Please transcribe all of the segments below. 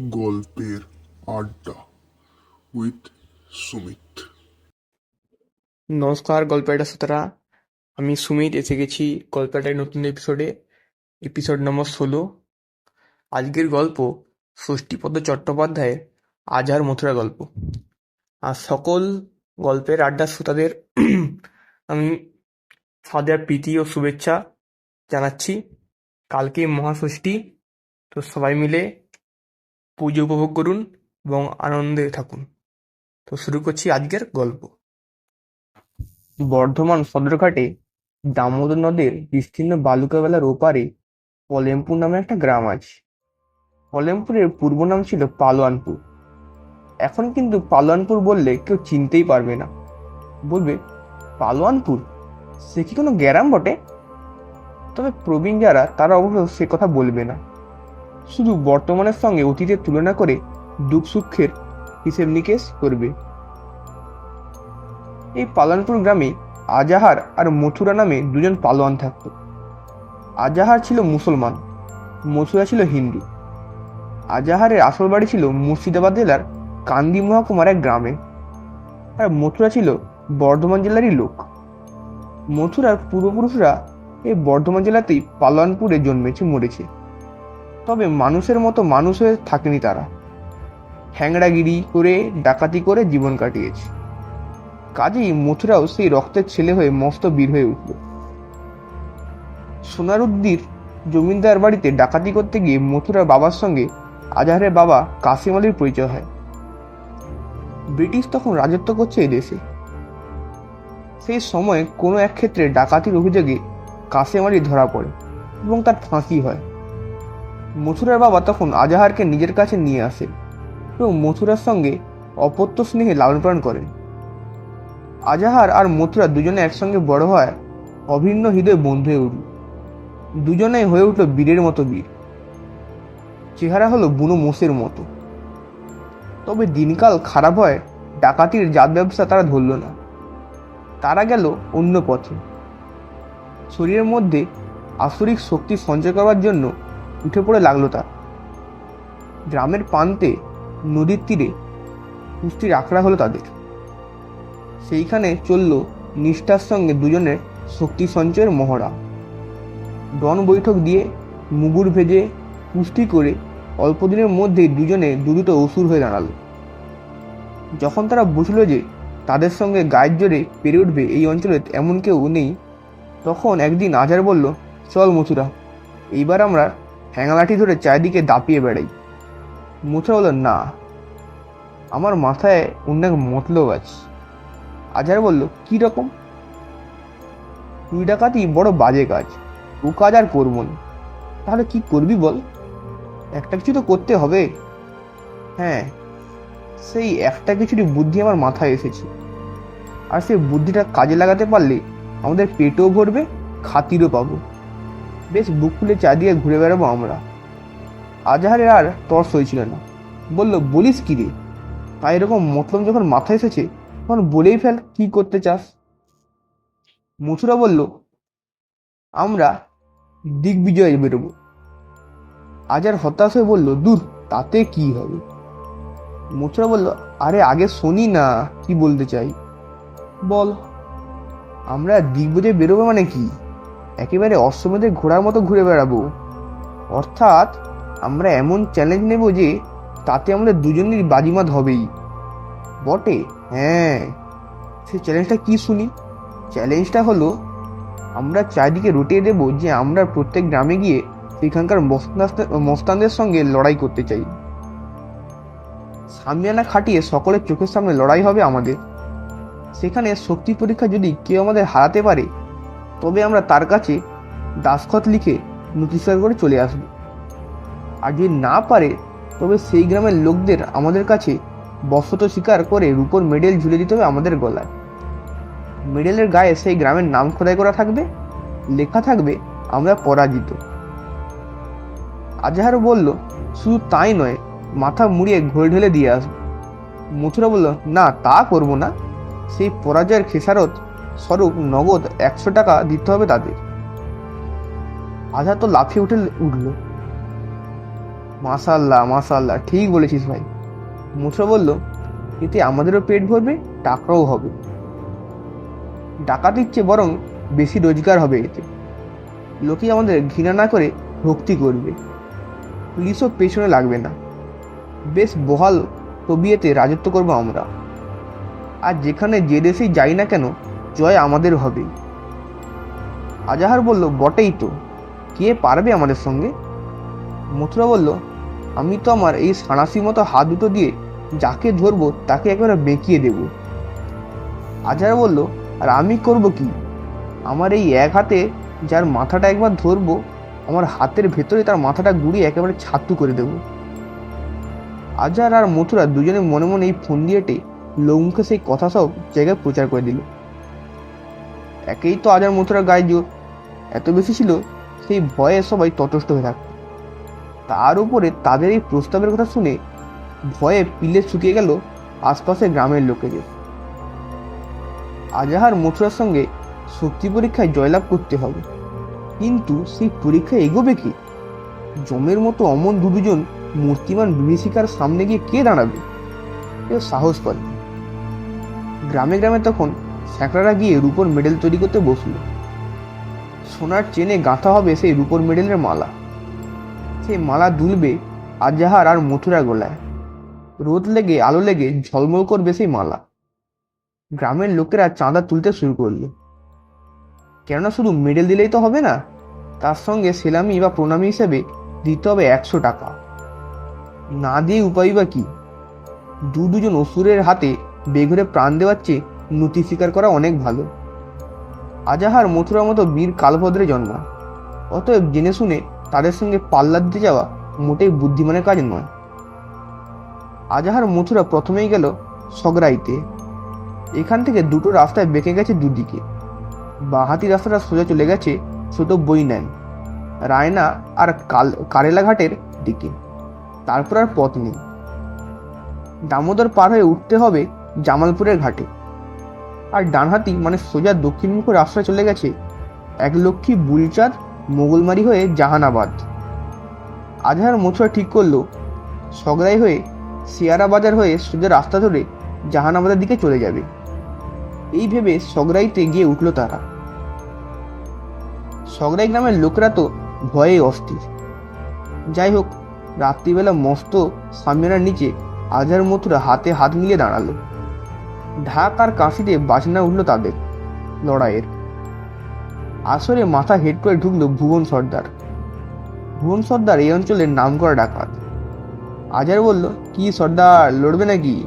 গল্পের আড্ডা উইথ সুমিত। নমস্কার, গল্পের শ্রোতারা। আমি সুমিত, এসে গেছি গল্পের নতুন এপিসোডে এপিসোড নম্বর ষোলো। আজকের গল্প ষষ্ঠীপদ চট্টোপাধ্যায়ের আজহার মথুরা গল্প। আর সকল গল্পের আড্ডার শ্রোতাদের আমি সাদের প্রীতি ও শুভেচ্ছা জানাচ্ছি। কালকে মহাষষ্ঠী, তো সবাই মিলে পুজো উপভোগ করুন এবং আনন্দে থাকুন। তো শুরু করছি আজকের গল্প। বর্ধমান সদরঘাটে দামোদর নদের বিস্তীর্ণ বালুকাবেলার ওপারে পলেমপুর নামে একটা গ্রাম আছে। পলেমপুরের পূর্ব নাম ছিল পালোয়ানপুর। এখন কিন্তু পালোয়ানপুর বললে কেউ চিনতেই পারবে না। বলবে, পালোয়ানপুর? সে কি কোনো গ্রাম বটে? তবে প্রবীণ যারা, তারা অবশ্য সে কথা বলবে না। শুধু বর্তমানের সঙ্গে অতীতের তুলনা করে দুঃখ সুখের হিসেব নিকেশ করবে। এই পালানপুর গ্রামে আজাহার আর মথুরা নামে দুজন পালোয়ান থাকত। আজাহার ছিল মুসলমান, মথুরা ছিল হিন্দু। আজাহারের আসল বাড়ি ছিল মুর্শিদাবাদ জেলার কান্দি মহকুমার এক গ্রামে। আর মথুরা ছিল বর্ধমান জেলারই লোক। মথুরার পূর্বপুরুষরা এই বর্ধমান জেলাতেই পালোয়ানপুরে জন্মেছে, মরেছে। তবে মানুষের মতো মানুষ হয়ে থাকেনি তারা। হ্যাংড়াগিরি করে, ডাকাতি করে জীবন কাটিয়েছে। কাজেই মথুরাও সেই রক্তের ছেলে হয়ে মস্ত বীর হয়ে উঠল। সোনারুদ্দির জমিদার বাড়িতে ডাকাতি করতে গিয়ে মথুরার বাবার সঙ্গে আজহারের বাবা কাসিম আলীর পরিচয় হয়। ব্রিটিশ তখন রাজত্ব করছে দেশে। সেই সময় কোনো এক ক্ষেত্রে ডাকাতির অভিযোগে কাসেম আলী ধরা পড়ে এবং তার ফাঁসি হয়। মথুরার বাবা তখন আজাহারকে নিজের কাছে নিয়ে আসে এবং মথুরার সঙ্গে অপত্য স্নেহে লালন পালন করেন। আজাহার আর মথুরা দুজনে একসঙ্গে বড় হয় অভিন্ন হৃদয় বন্ধু হয়ে উঠল। দুজনেই হয়ে উঠল বীরের মতো বীর। চেহারা হলো বুনো মোষের মতো। তবে দিনকাল খারাপ হয় ডাকাতির জাত ব্যবসা তারা ধরল না। তারা গেল অন্য পথে। শরীরের মধ্যে আসরিক শক্তি সঞ্চয় করার জন্য উঠে পড়ে লাগল তার গ্রামের প্রান্তে, নদীর তীরে কুস্তির আখড়া হলো তাদের। সেইখানে চলল নিষ্ঠার সঙ্গে দুজনের শক্তি সঞ্চয়ের মহড়া। ডন বৈঠক দিয়ে মুগুর ভেজে কুস্তি করে অল্প দিনের মধ্যেই দুজনে দুরিত অসুর হয়ে দাঁড়াল। যখন তারা বুঝলো যে তাদের সঙ্গে গায়ের জোরে পেরে উঠবে এই অঞ্চলে এমন কেউ নেই, তখন একদিন আজার বলল, চল মথুরা, এইবার আমরা হ্যাঙালাঠি ধরে চারিদিকে দাপিয়ে বেড়াই। মথুরা বলল, না, আমার মাথায় অন্য এক মতলব আছে। আজহার বলল, কি রকম? তুই ডাকাতি, বড় বাজে কাজ। ও কাজ আর করব না। তাহলে কি করবি বল? একটা কিছু তো করতে হবে। হ্যাঁ সেই একটা কিছুরই বুদ্ধি আমার মাথায় এসেছে। আর সেই বুদ্ধিটা কাজে লাগাতে পারলে আমাদের পেটও ভরবে, খাতিরও পাবো। বেশ বুক খুলে চারদিকে ঘুরে বেড়াবো আমরা। আজহারের আর তর্স হয়েছিল না। বলল, বলিস কি রে? তাই এরকম মতলব যখন মাথায় এসেছে, তখন বলেই ফেল, কি করতে চাস? মথুরা বলল, আমরা দিগ্বিজয়ে বেরোবো। আজার হতাশ হয়ে বলল, দূর, তাতে কি হবে? মথুরা বলল, আরে, আগে শুনি না, কি বলতে চাই? বল। আমরা দিগ্বিজয়ে বেরোবো মানে কি? একেবারে অশ্বমেধে ঘোড়ার মতো ঘুরে বেড়াবো। অর্থাৎ আমরা এমন চ্যালেঞ্জ নেব যে তাতে আমাদের দুজনেরই বাজিমাত হবেই। বটে? হ্যাঁ। সেই চ্যালেঞ্জটা কি শুনি? চ্যালেঞ্জটা হলো, আমরা চারিদিকে রটিয়ে দেব যে আমরা প্রত্যেক গ্রামে গিয়ে সেখানকার মস্তান- মস্তানদের সঙ্গে লড়াই করতে চাই। সামিয়ানা খাটিয়ে সকলের চোখের সামনে লড়াই হবে আমাদের। সেখানে শক্তি পরীক্ষা যদি কেউ আমাদের হারাতে পারে তবে আমরা তার কাছে দাসখত লিখে নোটিফাই করে চলে আসব। আর যদি না পারে, তবে সেই গ্রামের লোকদের আমাদের কাছে বশত স্বীকার করে রূপোর মেডেল ঝুলে দিতে হবে আমাদের গলায়। মেডেলের গায়ে সেই গ্রামের নাম খোদাই করা থাকবে, লেখা থাকবে, আমরা পরাজিত। আজাহার বলল, শুধু তাই নয়, মাথা মুড়িয়ে ঘোল ঢেলে দিয়ে আসব। মথুরা বলল, না, তা করব না। সেই পরাজয়ের খেসারত স্বরূপ নগদ একশো টাকা দিতে হবে তাদের। আজহার তো লাফিয়ে উঠে উঠল। মাশাল্লাহ মাশাল্লাহ ঠিক বলেছিস ভাই। মুথরা বলল, এতে আমাদেরও পেট ভরবে, টাকাও হবে। ডাকাতির চেয়ে বরং বেশি রোজগার হবে এতে। লোকে আমাদের ঘৃণা না করে ভক্তি করবে। পুলিশও পেছনে লাগবে না। বেশ বহাল তবিয়েতে রাজত্ব করব আমরা। আর যেখানে যে দেশেই যাই না কেন জয় আমাদের হবে। আজাহার বলল, বটেই তো। কে পারবে আমাদের সঙ্গে? মথুরা বলল, আমি তো আমার এই সাঁড়াশি মতো হাত দুটো দিয়ে যাকে ধরবো তাকে একেবারে বেঁকিয়ে দেব। আজাহার বলল, আর আমি করব কি? আমার এই এক হাতে যার মাথাটা একবার ধরবো, আমার হাতের ভেতরে তার মাথাটা গুড়িয়ে একেবারে ছাতু করে দেব। আজার আর মথুরা দুজনে মনে মনে এই ফোন দিয়েটে লৌমুখে সেই কথা সব জায়গায় প্রচার করে দিল। একেই তো আজার মথুরা গায়ে জোর এত বেশি ছিল, সেই ভয়ে সবাই তটস্থ হয়ে থাকত। তার উপরে তাদের এই প্রস্তাবের কথা শুনে ভয়ে পিলে শুকিয়ে গেল আশপাশের গ্রামের লোকেদের। আজাহার মথুরার সঙ্গে শক্তি পরীক্ষায় জয়লাভ করতে হবে। কিন্তু সেই পরীক্ষায় এগোবে কি? জমের মতো অমন দুজন মূর্তিমান বিভীষিকার সামনে গিয়ে কে দাঁড়াবে? কেউ সাহস করে গ্রামে গ্রামে তখন স্যাকরারা গিয়ে রূপোর মেডেল তৈরি করতে বসল। সোনার চেনে গাঁথা হবে সেই রূপোর মেডেলের মালা। সেই মালা দুলবে আজাহার আর মথুরা গোলায়। রোদ লেগে, আলো লেগে ঝলমল করবে সেই মালা। গ্রামের লোকেরা চাঁদা তুলতে শুরু করল। কেননা শুধু মেডেল দিলেই তো হবে না, তার সঙ্গে সেলামি বা প্রণামী হিসেবে দিতে হবে একশো টাকা। না দিয়ে উপায় বা কি? দু দুজন অসুরের হাতে বেঘরে প্রাণ দেওয়ার চেয়ে নতি স্বীকার করা অনেক ভালো। আজাহার মথুরার মতো বীর কালভদ্রে জন্মা। অতএব জেনে শুনে তাদের সঙ্গে পাল্লা দিতে যাওয়া মোটেই বুদ্ধিমানের কাজ নয়। আজাহার মথুরা প্রথমেই গেল সগরাইতে। এখান থেকে দুটো রাস্তায় বেঁকে গেছে দুদিকে। বাঁহাতি রাস্তাটা সোজা চলে গেছে ছোট বইনান রায়না আর কাল, কারেলাঘাটের দিকে। তারপর আর পথ নেই। দামোদর পার হয়ে উঠতে হবে জামালপুরের ঘাটে। আর ডানহাতি মানে সোজা দক্ষিণমুখ রাস্তা চলে গেছে এক লক্ষ্মী বুলচাঁদ মোগলমারি হয়ে জাহানাবাদ। আজহার মথুরা ঠিক করল সগরাই হয়ে শিয়ারা বাজার হয়ে সোজা রাস্তা ধরে জাহানাবাদের দিকে চলে যাবে। এই ভেবে সগরাইতে গিয়ে উঠল তারা। সগরাই গ্রামের লোকরা তো ভয়ে অস্থির। যাই হোক, রাত্রিবেলা মস্ত সামিয়ানার নিচে আজহার মথুরা হাতে হাত মিলিয়ে দাঁড়াল। ঢাক আর কাশিতে বাজনা উঠল তাদের লড়াইয়ের। আসরে মাথা হেড করে ঢুকলো ভুবন সর্দার। ভুবন সর্দার এই অঞ্চলের নাম করা ডাকাত। আজার বলল, কি সর্দার, লড়বে নাকি?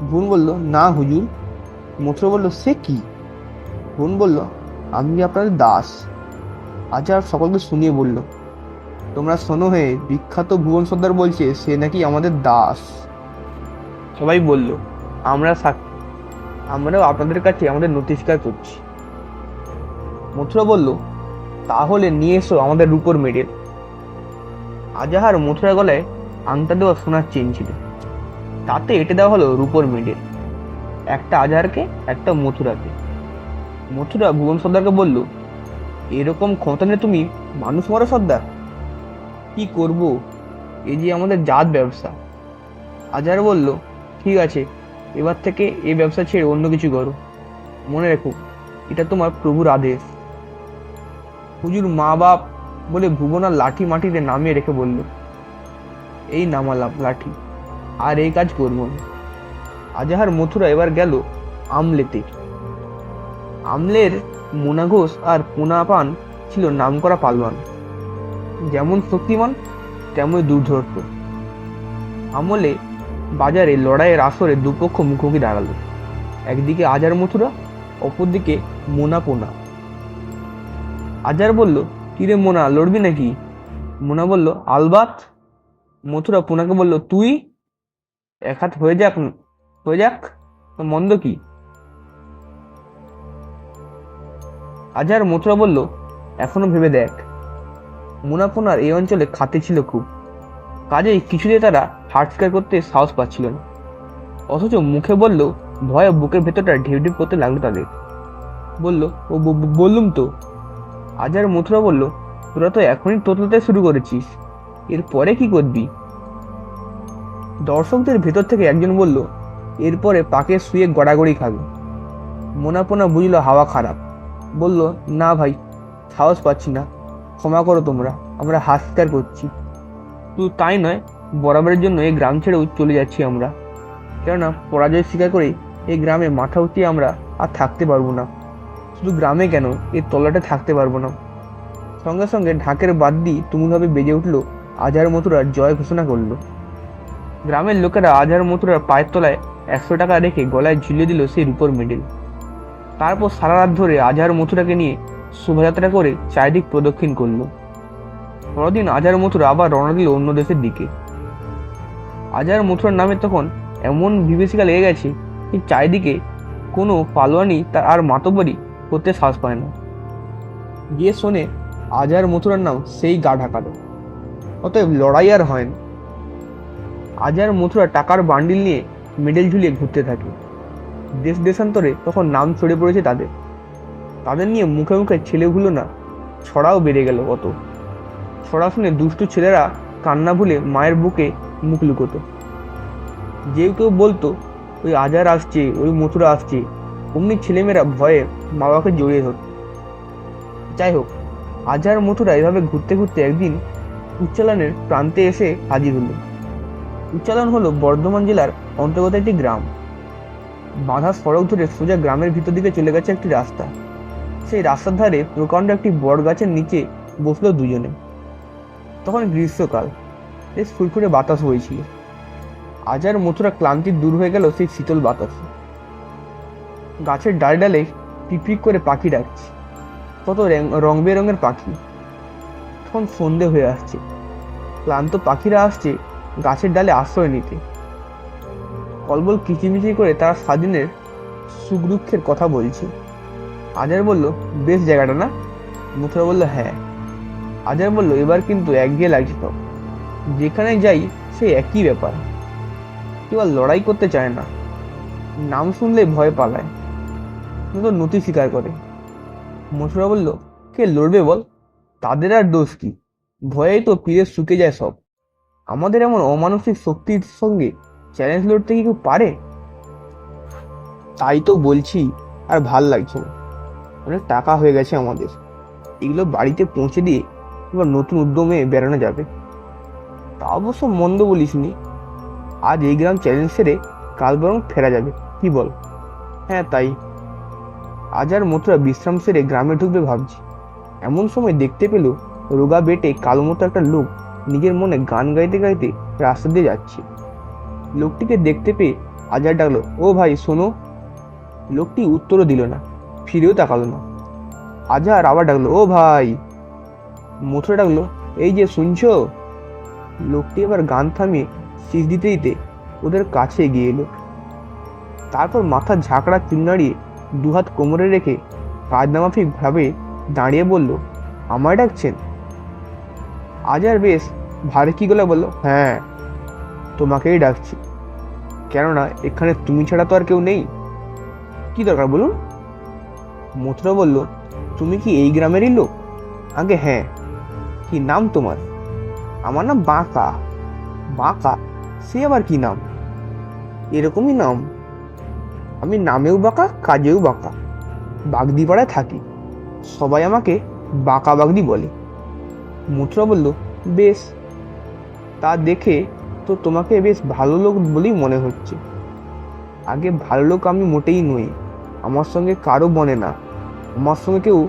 ভুবন বলল, না হুজুর। মথুরা বলল, সে কি? ভুবন বলল, আমি আপনাদের দাস। আজার সকলকে শুনিয়ে বলল, তোমরা শোনো হে, বিখ্যাত ভুবন সর্দার বলছে, সে নাকি আমাদের দাস। সবাই বলল, আমরা সাক্ষী। আমরাও আপনাদের কাছে আমাদের নথি করছি। মথুরা বলল, তাহলে নিয়ে এসো আমাদের রূপোর মেডেল। আজাহার মথুরা গলায় আংটা দেওয়া সোনার চেন ছিল। তাতে এঁটে দেওয়া হলো রূপোর মেডেল, একটা আজাহারকে, একটা মথুরাকে। মথুরা ভুবন সর্দারকে বলল, এরকম ক্ষমতা নিয়ে তুমি মানুষ মারো সর্দার? কি করব? এই যে আমাদের জাত ব্যবসা। আজার বলল, ঠিক আছে এবার থেকে এই ব্যবসা ছেড়ে অন্য কিছু করো। মনে রেখো, এটা তোমার প্রভুর আদেশ। হুজুর মা বাপ বলে ভুবন লাঠি মাটিতে নামিয়ে রেখে বলল, এই নামালাম লাঠি, আর এই কাজ করব না। আজাহার মথুরা এবার গেল আমলেতে। আমলের মোনা ঘোষ আর পোনা পান ছিল নামকরা পালওয়ান যেমন শক্তিমান তেমনই দুর্ধর্ষ। আমলে বাজারে লড়াইয়ের আসরে দুপক্ষ মুখোমুখি দাঁড়াল। একদিকে আজার মথুরা, অপরদিকে মোনা পোনা আজার বলল, কিরে মোনা, লড়বি নাকি? মোনা বলল, আলবাত। মথুরা পোনাকে বলল, তুই? এক হাত হয়ে যাক হয়ে যাক মন্দ কি? আজার মথুরা বলল, এখনও ভেবে দেখ। মুনাফোনার এই অঞ্চলে খাতে ছিল খুব। কাজেই কিছুতে তারা হার্ট স্কার করতে সাহস পাচ্ছিল না অথচ মুখে বলল ভয়ে বুকের ভেতরটা ঢিপ করতে লাগল তাদের। বলল, ও বললুম তো। আজার মথুরা বলল, তোরা তো এখনই তোতলাতে শুরু করেছিস। এরপরে কি করবি? দর্শকদের ভেতর থেকে একজন বলল, এরপরে পাকে শুয়ে গড়াগড়ি খাবে। মোনাপোনা বুঝলো হাওয়া খারাপ। বলল, না ভাই, সাহস পাচ্ছি না। ক্ষমা করো তোমরা, আমরা হাত স্বীকার করছি। শুধু তাই নয়, বরাবরের জন্য এই গ্রাম ছেড়েও চলে যাচ্ছি আমরা। কেননা, পরাজয় স্বীকার করে এই গ্রামে মাথা উঠিয়ে আমরা আর থাকতে পারব না। শুধু গ্রামে কেন এই তলাটা থাকতে পারব না। সঙ্গে সঙ্গে ঢাকের বাদ দিয়ে তুমুলভাবে বেজে উঠল, আজহার মথুরার জয় ঘোষণা করল। গ্রামের লোকেরা আজহার মথুরার পায়ের তলায় একশো টাকা রেখে গলায় ঝুলিয়ে দিল সেই রূপর মেডেল। তারপর সারা রাত ধরে আজহার মথুরাকে নিয়ে শোভাযাত্রা করে চারিদিক প্রদক্ষিণ করল। পরদিন আজহার মথুরা আবার রওনা দিল অন্য দেশের দিকে। আজার মথুরার নামে তখন এমন বিভীষিকা লেগে গেছে যে চারিদিকে কোনো পালোয়ানি তার আর মাতব্বরি করতে সাহস পায় না। গিয়ে শোনে আজহার মথুরার নাম সেই গা ঢাকালো। অতএব লড়াই আর হয় না। আজহার মথুরা টাকার বান্ডিল নিয়ে মেডেল ঝুলিয়ে ঘুরতে থাকে। দেশ দেশান্তরে তখন নাম ছড়ে পড়েছে তাদের। তাদের নিয়ে মুখে মুখে ছেলেগুলো না ছড়াও বেড়ে গেল অত। ছড়া শুনে দুষ্টু ছেলেরা কান্না ভুলে মায়ের বুকে মুখ লুকোতো। যে কেউ বলতো, ওই আজার আসছে, ওই মথুরা আসছে। অমনি ছেলেমেয়েরা ভয়ে মা বাবাকে জড়িয়ে ধরত। যাই হোক, আজার মথুরা এভাবে ঘুরতে ঘুরতে একদিন উচ্চালনের প্রান্তে এসে হাজির হলো। উচ্চালন হলো বর্ধমান জেলার অন্তর্গত একটি গ্রাম। বাঁধা সড়ক ধরে সোজা গ্রামের ভিতর দিকে চলে গেছে একটি রাস্তা। সেই রাস্তার ধারে প্রকাণ্ড একটি বট গাছের নিচে বসল দুজনে। তখন গ্রীষ্মকাল। বেশ ফুরফুরে বাতাস বইছিল। আজার মথুরা ক্লান্তি দূর হয়ে গেল সেই শীতল বাতাসে। গাছের ডালে ডালে পিপিক করে পাখি ডাকছে। কত রং বেরঙের পাখি। তখন সন্ধে হয়ে আসছে। ক্লান্ত পাখিরা আসছে গাছের ডালে আশ্রয় নিতে। কলবল কিচিমিচি করে তারা স্বাধীনের সুখ দুঃখের কথা বলছে। আজার বলল, বেশ জায়গাটা না? মথুরা বলল হ্যাঁ। আজার বলল, এবার কিন্তু একঘেয়ে লাগছে তো। যেখানে যাই সে একই ব্যাপার। কেউ আর লড়াই করতে চায় না। নাম শুনলে ভয় পালায়। তো নতি স্বীকার করে। মশুরা বলল, কে লড়বে বল? তাদের আর দোষ কি? ভয়েই তো পীরে শুকে যায় সব। আমাদের এমন অমানসিক শক্তির সঙ্গে চ্যালেঞ্জ লড়তে কি কেউ পারে? তাই তো বলছি, আর ভালো লাগছে না। অনেক টাকা হয়ে গেছে আমাদের। এগুলো বাড়িতে পৌঁছে দিয়ে এবার নতুন উদ্যমে বেড়ানো যাবে? তা অবশ্য মন্দ বলিসনি আজ এই গ্রাম চ্যালেঞ্জ সেরে কাল বরং ফেরা যাবে, কি বল? হ্যাঁ তাই। আজ আর মথুরা বিশ্রাম সেরে গ্রামে ঢুকবে ভাবছি। এমন সময় দেখতে পেল রোগা বেটে কালো মতো একটা লোক নিজের মনে গান গাইতে গাইতে রাস্তা দিয়ে যাচ্ছে। লোকটিকে দেখতে পেয়ে আজার ডাকলো, ও ভাই, শোনো। লোকটি উত্তরও দিল না, ফিরেও তাকালো না। আজার আবার ডাকলো, ও ভাই। মথুরা ডাকলো, এই যে শুনছো? লোকটি এবার গান থামিয়ে শীষ দিতে দিতে ওদের কাছে এগিয়ে এলো। তারপর মাথার ঝাঁকড়া চুল নাড়িয়ে দুহাত কোমরে রেখে কাজনামাফিক ভাবে দাঁড়িয়ে বলল, আমায় ডাকছেন? আজার বেশ, ভারী কি গলা? বলল হ্যাঁ তোমাকেই ডাকছি। কেননা এখানে তুমি ছাড়া তো আর কেউ নেই। কি দরকার বলুন? মথুরা বলল, তুমি কি এই গ্রামেরই লোক? আগে হ্যাঁ কি নাম তোমার? আমার নাম বাঁকা। বাঁকা? সে আবার কি নাম? এরকমই নাম। আমি নামেও বাঁকা, কাজেও বাঁকা। বাগদিপাড়ায় থাকি। সবাই আমাকে বাঁকা বাগদি বলে। মথুরা বলল, বেশ। তা দেখে তো তোমাকে বেশ ভালো লোক বলেই মনে হচ্ছে। আগে ভালো লোক আমি মোটেই নই। আমার সঙ্গে কারও বনে না। আমার সঙ্গে কেউ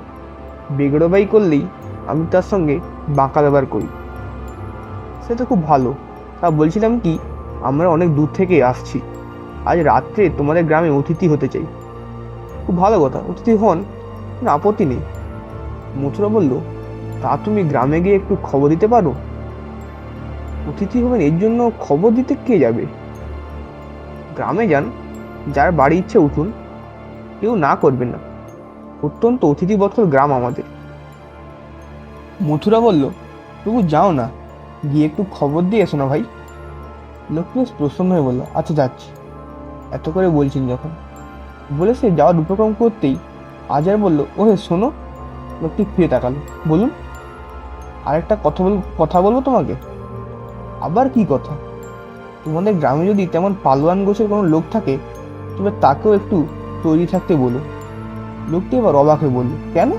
বেগড়বাই করলেই আমি তার সঙ্গে বাঁকা ব্যবহার করি। সে তো খুব ভালো। তা বলছিলাম কি, আমরা অনেক দূর থেকে আসছি। আজ রাত্রে তোমাদের গ্রামে অতিথি হতে চাই। খুব ভালো কথা, অতিথি হন, কোনো আপত্তি নেই। মথুরা বলল, তা তুমি গ্রামে গিয়ে একটু খবর দিতে পারো? অতিথি হবেন এর জন্য খবর দিতে কে যাবে? গ্রামে যান, যার বাড়ি ইচ্ছে উঠুন। কেউ না করবেন না। অত্যন্ত অতিথি বৎসল গ্রাম আমাদের। মথুরা বলল তবু যাও না। গিয়ে একটু খবর দিয়ে এসো না ভাই। লোকটি বেশ প্রসন্ন হয়ে বলল আচ্ছা যাচ্ছি। এত করে বলছেন যখন। বলে সে যাওয়ার উপক্রম করতেই আজার বলল, ওহে, শোনো। লোকটি ফিরে তাকালো, বলুন, আরেকটা কথা বল, কথা বলব তোমাকে? আবার কি কথা? তোমাদের গ্রামে যদি তেমন পালোয়ান গোছের কোনো লোক থাকে, তবে তাকেও একটু তৈরি থাকতে বলো। লোকটি এবার অবাক হয়ে বলল, কেন?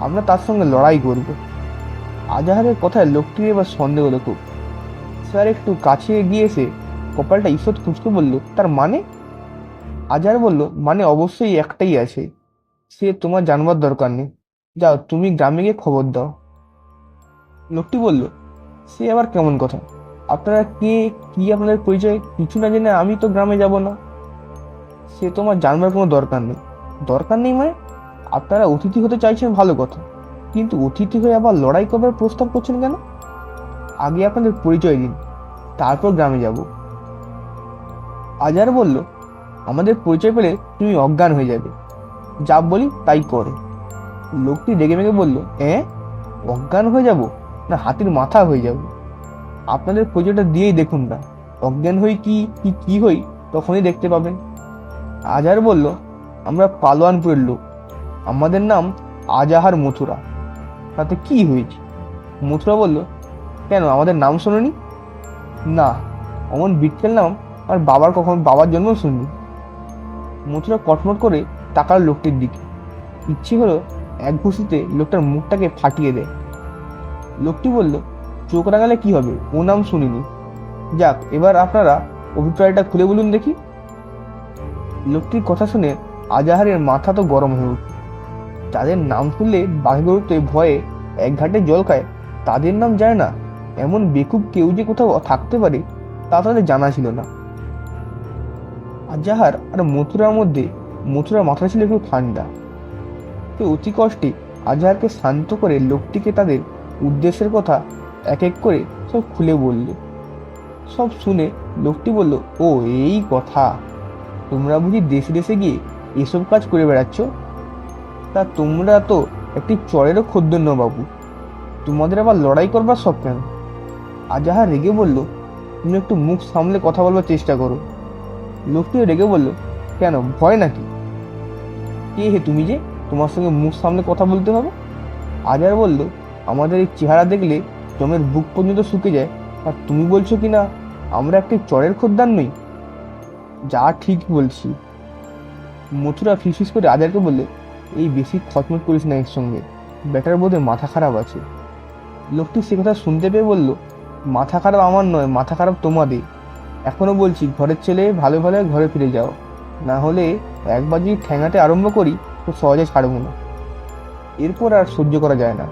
আমরা তার সঙ্গে লড়াই করব। আজাহারের কথায় লোকটির এবার সন্দেহ হলো খুব স্যার একটু কাছে গিয়ে এসে কপালটা ঈষৎ খুঁজতে বলল, তার মানে? আজাহার বলল মানে অবশ্যই একটাই আছে। সে তোমার জানবার দরকার নেই। যাও, তুমি গ্রামে গিয়ে খবর দাও। লোকটি বলল, সে আবার কেমন কথা? আপনারা কে, কি আপনাদের পরিচয়? কিছু না জেনে আমি তো গ্রামে যাব না। সে তোমার জানবার কোনো দরকার নেই। দরকার নেই মানে? আপনারা অতিথি হতে চাইছেন ভালো কথা, কিন্তু অতিথি হয়ে আবার লড়াই করবার প্রস্তাব করছেন কেন? আগে আপনাদের পরিচয় দিন, তারপর গ্রামে যাব। আজার বলল, আমাদের পরিচয় পেলে তুমি অজ্ঞান হয়ে যাবে। যা বলি তাই করো। লোকটি রেগে মেগে বলল হ্যাঁ অজ্ঞান হয়ে যাব না হাতির মাথা হয়ে যাব? আপনাদের পরিচয়টা দিয়েই দেখুন না। অজ্ঞান হই কি কি কি হই তখনই দেখতে পাবেন। আজার বলল, আমরা পালোয়ানপুরের লোক। আমাদের নাম আজাহার মথুরা। তাতে কি হয়েছে? মথুরা বলল, কেন, আমাদের নাম শোনোনি? না, অমন বিটকেল নাম আর বাবার কখন, বাবার জন্ম শুনি মথুরা কটমট করে তাকার লোকটির দিকে। ইচ্ছে হলো এক ঘুষিতে লোকটার মুখটাকে ফাটিয়ে দেয়। লোকটি বলল, চোখ রাঙালে কি হবে? ও নাম শুনিনি। যাক, এবার আপনারা অভিপ্রায়টা খুলে বলুন দেখি। লোকটির কথা শুনে আজাহারের মাথা তো গরম হয়ে উঠল। যাদের নাম শুনলে বাঘে ভয়ে এক ঘাটে জল খায়। তাদের নাম যায় না, এমন বেকুব কেউ যে কোথাও থাকতে পারে, তা তাদের জানা ছিল না। আজাহার আর মথুরার মধ্যে মথুরার মাথা ছিল একটু ঠান্ডা। তো অতি কষ্টে আজাহারকে শান্ত করে লোকটিকে তাদের উদ্দেশ্যের কথা এক এক করে সব খুলে বলল। সব শুনে লোকটি বলল, ও, এই কথা। তোমরা বুঝি দেশে দেশে গিয়ে এসব কাজ করে বেড়াচ্ছ? তা তোমরা তো একটি চরেরও খদ্দের ন বাবু। তোমাদের আবার লড়াই করবার সব কেন? আজাহার রেগে বলল, তুমি একটু মুখ সামলে কথা বলবার চেষ্টা করো। লোকটিও রেগে বলল, কেন, ভয় নাকি? কে হে তুমি যে, তোমার সঙ্গে মুখ সামলে কথা বলতে হবে? আজার বলল, আমাদের এই চেহারা দেখলে জমের বুক পর্যন্ত শুকে যায়। আর তুমি বলছো কি না, আমরা একটি চরের খদ্দার নই? যা ঠিক বলছি। মথুরা ফিসফিস করে আজারকে বললে এই বেশি খচমচ করিস না এর সঙ্গে। ব্যাটার বোধে মাথা খারাপ আছে। লোকটি সে কথা শুনতে পেয়ে বলল, মাথা খারাপ আমার নয়, মাথা খারাপ তোমাদের। এখনও বলছি, ঘরের ছেলে, ভালো ভালো ঘরে ফিরে যাও। না হলে একবার যদি ঠ্যাঙাতে আরম্ভ করি তো সহজে ছাড়বো না। এরপর আর সহ্য করা যায় না।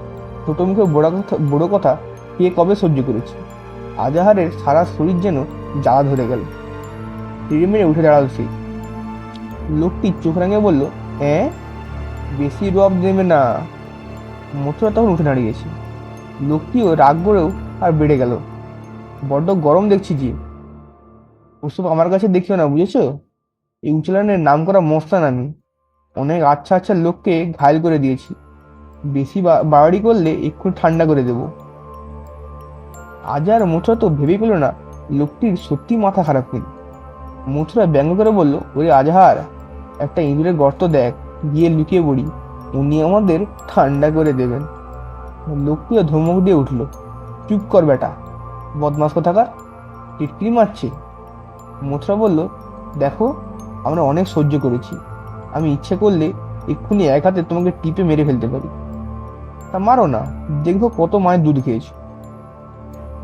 ছোট মুখে বড় কথা বড় কথা কে কবে সহ্য করেছে? আজাহারের সারা শরীর যেন জ্বালা ধরে গেল। তীরে মেরে উঠে দাঁড়াল সে। লোকটি চোখ রাঙে বলল হ্যাঁ? বেশি রব দেবে না। মথুরা তখন উঠে দাঁড়িয়েছে। লোকটিও রাগ করেও আর বেড়ে গেল। বড্ড গরম দেখছি জি ওসব আমার কাছে দেখিও না, বুঝেছ? এই উচলানের নাম করা মস্তান আমি। অনেক আচ্ছা আচ্ছা লোককে ঘায়ল করে দিয়েছি। বেশি বা- বাড়াড়ি করলে এক্ষুনি ঠান্ডা করে দেব। আজ আর মথুরা তো ভেবেই পেল না, লোকটির সত্যি মাথা খারাপ কিনা? মথুরা ব্যঙ্গ করে বলল, ওরে আজহার, একটা ইঁদুরের গর্ত দেখ। গিয়ে লুকিয়ে পড়ি। উনি আমাদের ঠান্ডা করে দেবেন। লোকটিও ধমক দিয়ে উঠল, চুপ কর বেটা বদমাস কোথাকার? টিটকিরি মারছে? মথুরা বলল, দেখো, আমরা অনেক সহ্য করেছি। আমি ইচ্ছে করলে এক্ষুনি এক হাতে তোমাকে টিপে মেরে ফেলতে পারি। তা মারো না, দেখব কত মায়ের দুধ খেয়েছো।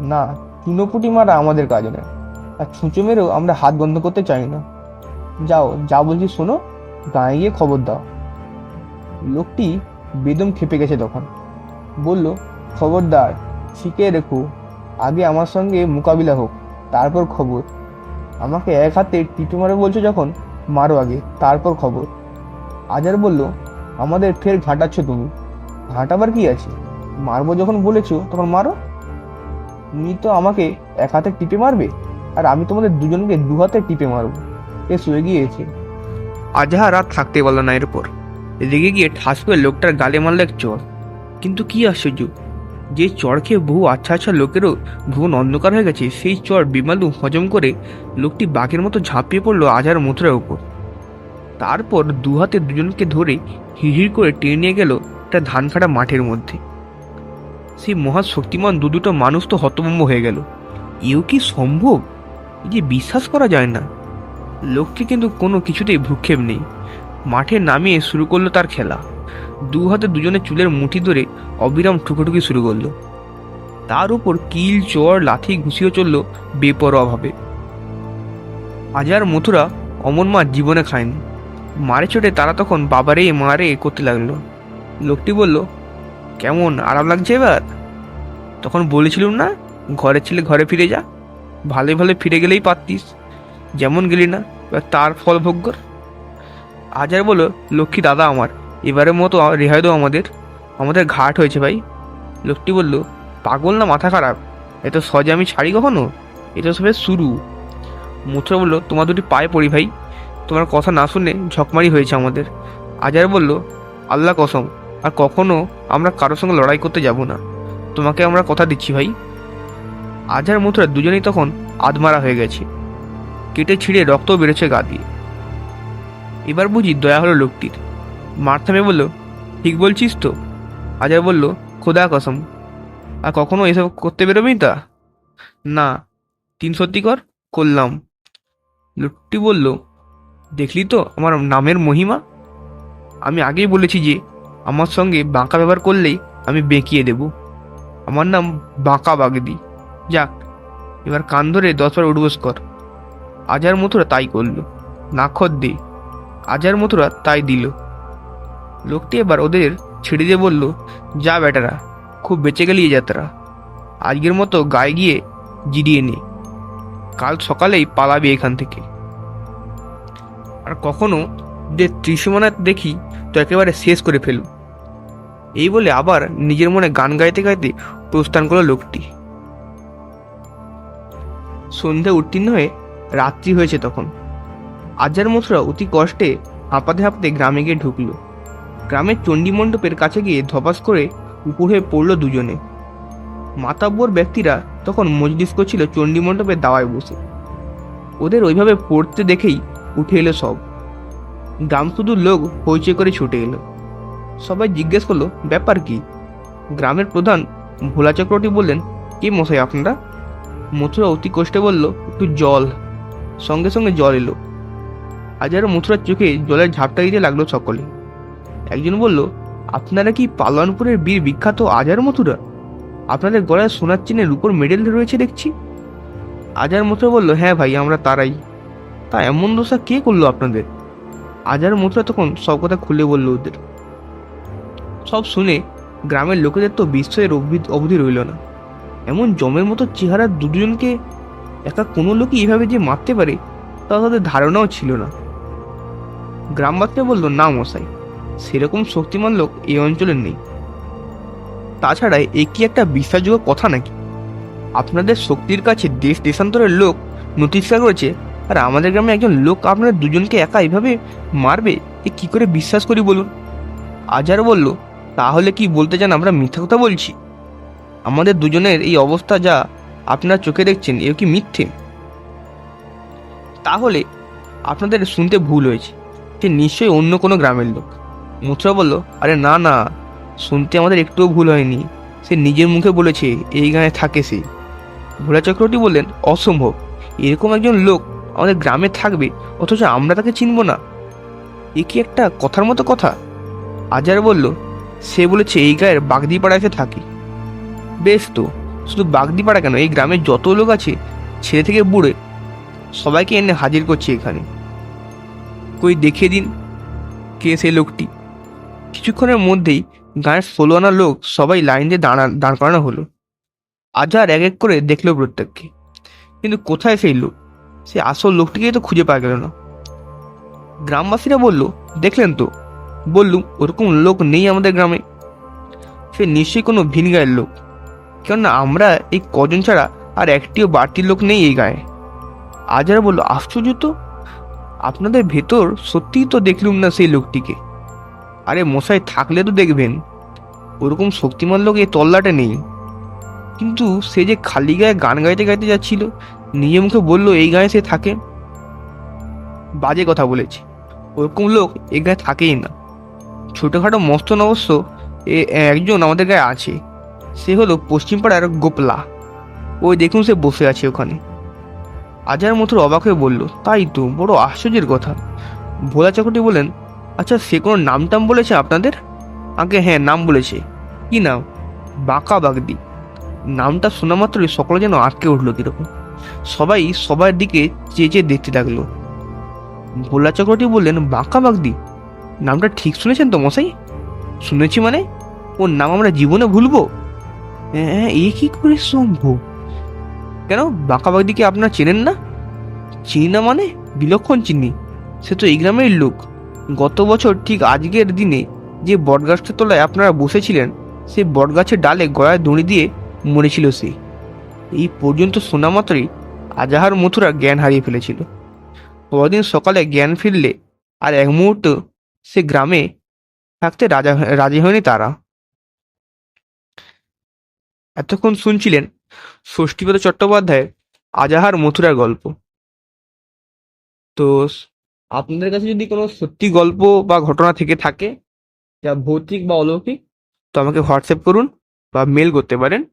না, চুনোপুটি মারা আমাদের কাজ না আর ছুঁচো মেরেও আমরা হাত বন্ধ করতে চাই না। যাও, যা বলছি শোনো, গায়ে গিয়ে খবর দাও। লোকটি বেদম খেপে গেছে তখন। বলল, খবরদার, শিখে রেখো। আগে আমার সঙ্গে মোকাবিলা হোক, তারপর খবর। আমাকে এক হাতে টিটু মারে বলছো যখন, মারো আগে, তারপর খবর। আজার বলল, আমাদের ফের ঘাটাচ্ছ তুমি। ঘাটাবার কি আছে? মারবো যখন বলেছ, তখন মারো। তুমি তো আমাকে এক হাতে টিপে মারবে, আর আমি তোমাদের দুজনকে দু হাতে টিপে মারবো। এ শুয়ে গিয়েছে আজহার আর থাকতে পারল না এরপর রেগে গিয়ে ঠাস করে লোকটার গালে মারল এক চর। কিন্তু কি আশ্চর্য, যে চর খেয়ে বহু আচ্ছা আচ্ছা লোকেরও ভুবন অন্ধকার হয়ে গেছে, সেই চর বিমালু হজম করে লোকটি বাঘের মতো ঝাঁপিয়ে পড়ল আজার মথুরার উপর। তারপর দু হাতে দুজনকে ধরে হিড়হিড় করে টেনে নিয়ে গেল একটা ধান কাটা মাঠের মধ্যে। সেই মহা শক্তিমান দু দুটো মানুষ তো হতভম্ব হয়ে গেল। এও কি সম্ভব? যে বিশ্বাস করা যায় না। লোকটি কিন্তু কোনো কিছুতেই ভ্রুক্ষেপ নেই। মাঠে নামিয়ে শুরু করল তার খেলা। দু হাতে দুজনে চুলের মুঠি ধরে অবিরাম ঠুকোঠুকি শুরু করল। তার উপর কিল, চর, লাথি ঘুষিয়ে চলল বেপরোয়াভাবে। আজার মথুরা অমন মা জীবনে খায়নি। মারে চোটে তারা তখন বাবারে, মারে করতে লাগল। লোকটি বলল, কেমন, আরাম লাগছে এবার? তখন বলেছিলুম না, ঘরের ছেলে ঘরে ফিরে যা ভালো ভালো ফিরে গেলেই পারতিস। যেমন গেলি না তার ফল ভোগ কর আজার বলল লক্ষ্মী দাদা আমার, এবারের মতো রেহাই দাও আমাদের। আমাদের ঘাট হয়েছে ভাই। লোকটি বলল, পাগল না মাথা খারাপ? এত সহজে আমি ছাড়ি কখনো? এটা সবে শুরু। মুথুরা বলল, তোমার দুটি পায়ে পড়ি ভাই। তোমার কথা না শুনে ঝকমারি হয়েছে আমাদের। আজার বলল, আল্লাহ কসম, আর কখনো আমরা কারোর সঙ্গে লড়াই করতে যাব না। তোমাকে আমরা কথা দিচ্ছি ভাই। আজার মুথুরা দুজনেই তখন আধমারা হয়ে গেছে। কেটে ছিঁড়ে রক্ত বেড়েছে গা দিয়ে। এবার বুঝি দয়া হলো লোকটির। মার থামে বলল, ঠিক বলছিস তো। আজার বলল, খোদা কসম। আর কখনো এসব করতে বেরোবি তা? না। তিন সত্যি কর, করলাম। লোকটি বলল, দেখলি তো আমার নামের মহিমা? আমি আগেই বলেছি যে, আমার সঙ্গে বাঁকা ব্যবহার করলেই আমি বেঁকিয়ে দেব। আমার নাম বাঁকা বাগদি। যাক, এবার কান ধরে দশবার উঠবোস কর। আজার মথুরা তাই করল। নাক্ষর দে আজার মথুরা তাই দিল। লোকটি এবার ওদের ছেড়ে দিয়ে বলল, যা বেটারা, খুব বেঁচে গেলি যাত্রা। আজকের মতো গায়ে গিয়ে জিরিয়ে নে। কাল সকালেই পালাবি এখান থেকে। আর কখনো যে ত্রিসীমানা দেখি, তো একেবারে শেষ করে ফেলু এই বলে আবার নিজের মনে গান গাইতে গাইতে প্রস্থান করল লোকটি। সন্ধ্যা উত্তীর্ণ হয়ে রাত্রি হয়েছে তখন। আজার মথুরা অতি কষ্টে হাঁপাতে হাঁপাতে গ্রামে গিয়ে ঢুকলো। গ্রামের চণ্ডী মণ্ডপের কাছে গিয়ে ধপাস করে উপর হয়ে পড়ল দুজনে। মাতাব্বর ব্যক্তিরা তখন মজলিস করছিল চণ্ডী মণ্ডপের দাওয়ায় বসে। ওদের ওইভাবে পড়তে দেখেই উঠে এলো সব। গ্রাম শুধু লোক হইচই করে ছুটে এলো। সবাই জিজ্ঞেস করল, ব্যাপার কি? গ্রামের প্রধান ভোলা চক্রবর্তী বললেন, কে মশাই আপনারা? মথুরা অতি কষ্টে বলল, একটু জল। সঙ্গে সঙ্গে জল এলো। আজারও মথুরার চোখে জলের ঝাপটা দিতে লাগল সকলে। একজন বলল, আপনারা কি পালোয়ানপুরের বীর বিখ্যাত আজার মথুরা? আপনাদের গলায় সোনার চিনের উপর মেডেল রয়েছে দেখছি? আজার মথুরা বলল হ্যাঁ ভাই, আমরা তারাই। তা এমন দোষা কে করল আপনাদের? আজার মথুরা তখন সব কথা খুলে বলল ওদের। সব শুনে গ্রামের লোকেদের তো বিস্ময়ের অবধি রইল না। এমন জমের মতো চেহারা দুজনকে একা কোনো লোকই এভাবে যে মারতে পারে, তা তাদের ধারণাও ছিল না। গ্রামবাসীরা বলল, না মশাই, সেরকম শক্তিমান লোক এই অঞ্চলের নেই। তাছাড়া এ কি একটা বিশ্বাসযোগ্য কথা নাকি? আপনাদের শক্তির কাছে দেশ দেশান্তরের লোক নতিস্কার করেছে, আর আমাদের গ্রামে একজন লোক আপনাদের দুজনকে একা এভাবে মারবে, এ কি করে বিশ্বাস করি বলুন? আজার বলল, তাহলে কি বলতে চান আমরা মিথ্যা কথা বলছি? আমাদের দুজনের এই অবস্থা যা আপনারা চোখে দেখছেন, এও কি মিথ্যে? তাহলে আপনাদের শুনতে ভুল হয়েছে। সে নিশ্চয়ই অন্য কোনো গ্রামের লোক। মুথুরা বলল, আরে না না, শুনতে আমাদের একটুও ভুল হয়নি। সে নিজের মুখে বলেছে, এই গানে থাকে সে। ভোলা চক্রবর্তী বললেন, অসম্ভব। এরকম একজন লোক আমাদের গ্রামে থাকবে, অথচ আমরা তাকে চিনব না। এ কি একটা কথার মতো কথা? আজার বলল, সে বলেছে এই গায়ের বাগদিপাড়ায় সে থাকে। বেশ তো, শুধু বাগদিপাড়া কেন? এই গ্রামের যত লোক আছে, ছেলে থেকে বুড়ে, সবাইকে এনে হাজির করছে এখানে। কই দেখিয়ে দিন কে সেই লোকটি। কিছুক্ষণের মধ্যেই গায়ের ষোলো আনা লোক সবাই লাইন দিয়ে দাঁড়া, দাঁড় করানো হলো। আজার এক এক করে দেখল প্রত্যেককে। কিন্তু কোথায় সেই লোক? সে আসল লোকটিকেই তো খুঁজে পাওয়া গেল না। গ্রামবাসীরা বলল, দেখলেন তো? বললুম ওরকম লোক নেই আমাদের গ্রামে। সে নিশ্চয়ই কোনো ভিন গায়ের লোক। কেননা আমরা এই কজন ছাড়া আর একটিও বাড়তি লোক নেই এই গায়ে। আজারা বলল, আশ্চর্য তো! আপনাদের ভেতর সত্যিই তো দেখলুম না সেই লোকটিকে। আরে মশাই, থাকলে তো দেখবেন। ওরকম শক্তিমান লোক এই তল্লাটে নেই। কিন্তু সে যে খালি গায়ে গান গাইতে গাইতে যাচ্ছিল, নিজে মুখে বলল, এই গায়ে সে থাকে। বাজে কথা বলেছে। ওরকম লোক এই গায়ে থাকেই না। ছোটোখাটো মস্ত অবশ্য, এ একজন আমাদের গায়ে আছে। সে হলো পশ্চিম পাড়ার গোপলা। ওই দেখুন সে বসে আছে ওখানে। আজার মথুর অবাক হয়ে বলল, তাই তো, বড় আশ্চর্যের কথা। ভোলা চক্রটি বলেন আচ্ছা সে কোনো নাম টাম বলেছে আপনাদের? আগে হ্যাঁ নাম বলেছে। কি নাম? বাঁকা বাগদি। নামটা শোনা মাত্রই সকলে যেন আটকে উঠল কীরকম। সবাই সবার দিকে চেয়ে চেয়ে দেখতে লাগল। ভোলা চক্রবর্তী বললেন, বাঁকা বাগদি? নামটা ঠিক শুনেছেন তো মশাই? শুনেছি মানে? ওর নাম আমরা জীবনে ভুলবো? হ্যাঁ এ কি করে সম্ভব? কেন? বাঁকা বাগদিকে আপনারা চেনেন না? চিনি না মানে? বিলক্ষণ চিনি। সে তো এই গ্রামের লোক। গত বছর ঠিক আজকের দিনে যে বটগাছটার তলায় আপনারা বসেছিলেন সেই বটগাছের ডালে গলায় দড়ি দিয়ে মরেছিল সে। এই পর্যন্ত শোনা মাত্রই আজাহার মথুরা জ্ঞান হারিয়ে ফেলেছিল। পরদিন সকালে জ্ঞান ফিরলে আর এক মুহূর্ত সে গ্রামে থাকতে রাজা রাজি হয়নি তারা। এতক্ষণ শুনছিলেন ষষ্ঠীপদ চট্টোপাধ্যায়ের আজাহার মথুরার গল্প। তো আপনাদের কাছে যদি কোনো সত্যি গল্প বা ঘটনা থেকে থাকে, যা ভৌতিক বা অলৌকিক, তো আমাকে হোয়াটসঅ্যাপ করুন বা মেল করতে পারেন।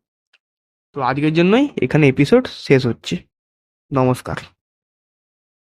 তো আজকের জন্যই এখানে এপিসোড শেষ হচ্ছে। নমস্কার।